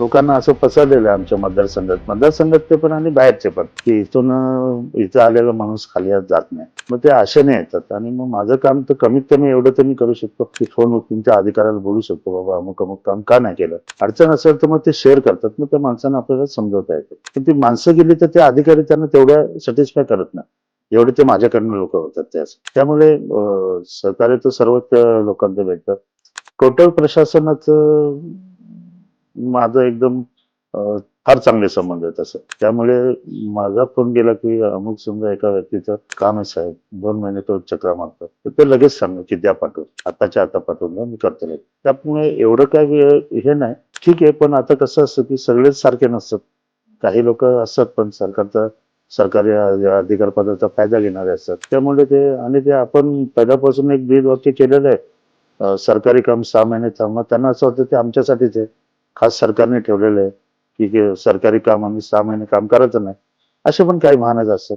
लोकांना असं पसरलेलं आहे आमच्या मतदारसंघात. मतदारसंघातले पण आणि बाहेरचे पण की इथून इथं आलेला माणूस खाली आज जात नाही. मग ते आशेने येतात आणि मग माझं काम तर कमीत कमी एवढं तर मी करू शकतो की फोन तुमच्या त्या अधिकाऱ्याला बोलू शकतो बाबा अमुक अमुक काम का नाही केलं. अडचण असेल तर मग ते शेअर करतात मग त्या माणसांना आपल्याला समजवता येतं. पण ती माणसं गेली तर ते अधिकारी त्यांना तेवढ्या सॅटिस्फाय करत नाही. एवढे ते माझ्याकडनं लोक होतात ते असं. त्यामुळे सहकार्य तर सर्वच लोकांचं भेटतं टोटल प्रशासनाचं माझं एकदम फार चांगले संबंध आहेत असं. त्यामुळे माझा फोन गेला की अमुक समजा एका व्यक्तीचं काम आहे साहेब दोन महिने तो चक्रा मागतो तर ते लगेच सांग की द्या पाठवून. आताच्या आता पाठवून द्या मी करतो त्यामुळे एवढं काय हे नाही. ठीक आहे पण आता कसं असतं की सगळेच सारखे नसतात. काही लोक असतात पण सरकारचा सरकारी अधिकार पदाचा फायदा घेणारे असतात. त्यामुळे ते आणि ते आपण पहिल्यापासून एक ब्रीद वाक्य केलेलं आहे. सरकारी काम सहा महिने थांबा. त्यांना असं वाटतं ते आमच्यासाठीच आहे. खास सरकारने ठेवलेलं आहे की सरकारी काम आम्ही सहा महिने काम करायचं नाही असे पण काही महानच असतात.